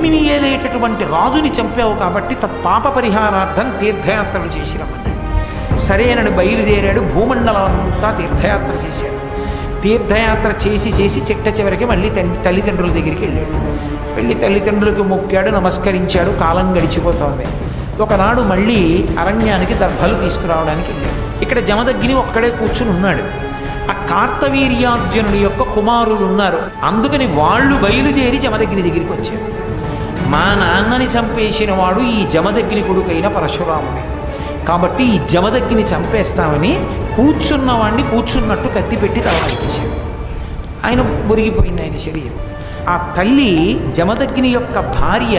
భూమిని ఏలేటటువంటి రాజుని చంపావు కాబట్టి తత్పాప పరిహారార్థం తీర్థయాత్రలు చేసి రమ్మన్నాడు సరేనని బయలుదేరాడు భూమండలం అంతా తీర్థయాత్ర చేశాడు. తీర్థయాత్ర చేసి చేసి చిట్ట చివరికి మళ్ళీ తండ్రి తల్లిదండ్రుల దగ్గరికి వెళ్ళాడు. వెళ్ళి తల్లిదండ్రులకు మొక్కాడు నమస్కరించాడు కాలం గడిచిపోతోంది. ఒకనాడు మళ్ళీ అరణ్యానికి దర్భలు తీసుకురావడానికి వెళ్ళాడు. ఇక్కడ జమదగ్గిని ఒక్కడే కూర్చుని ఉన్నాడు. ఆ కార్తవీర్యార్జునుడి యొక్క కుమారులు ఉన్నారు. అందుకని వాళ్ళు బయలుదేరి జమదగ్గిని దగ్గరికి వచ్చారు. మా నాన్నని చంపేసిన వాడు ఈ జమదగ్ని కొడుకైన పరశురాముడే. కాబట్టి ఈ జమదగ్గిని చంపేస్తామని కూర్చున్నవాడిని కూర్చున్నట్టు కత్తి పెట్టి తలనరికేశాడు ఆయన మురిగిపోయింది ఆయన శరీరం. ఆ తల్లి జమదగ్ని యొక్క భార్య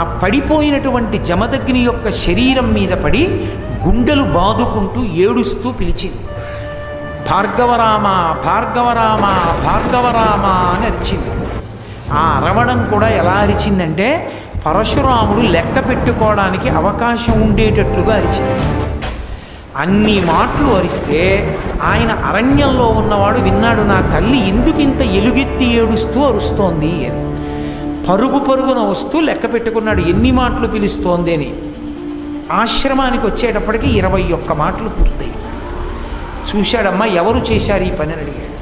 ఆ పడిపోయినటువంటి జమదగ్ని యొక్క శరీరం మీద పడి గుండెలు బాదుకుంటూ ఏడుస్తూ పిలిచింది. భార్గవరామ భార్గవరామ భార్గవరామ అని అరిచింది. ఆ అరవడం కూడా ఎలా అరిచిందంటే పరశురాముడు లెక్క పెట్టుకోవడానికి అవకాశం ఉండేటట్లుగా అరిచింది. అన్ని మాటలు అరిస్తే ఆయన అరణ్యంలో ఉన్నవాడు విన్నాడు నా తల్లి ఎందుకు ఇంత ఎలుగెత్తి ఏడుస్తూ అరుస్తోంది? అని. పరుగు పరుగున వస్తూ లెక్క పెట్టుకున్నాడు ఎన్ని మాటలు పిలుస్తోంది? అని. ఆశ్రమానికి వచ్చేటప్పటికి ఇరవై ఒక్క మాటలు పూర్తయింది చూశాడమ్మా ఎవరు చేశారు ఈ పని అని అడిగాడు.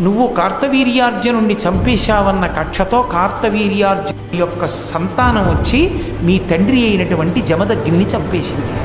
నువ్వు కార్తవీర్యార్జునుణ్ణి చంపేశావన్న కక్షతో కార్తవీర్యార్జును యొక్క సంతానం వచ్చి మీ తండ్రి అయినటువంటి జమదగ్ని చంపేసింది.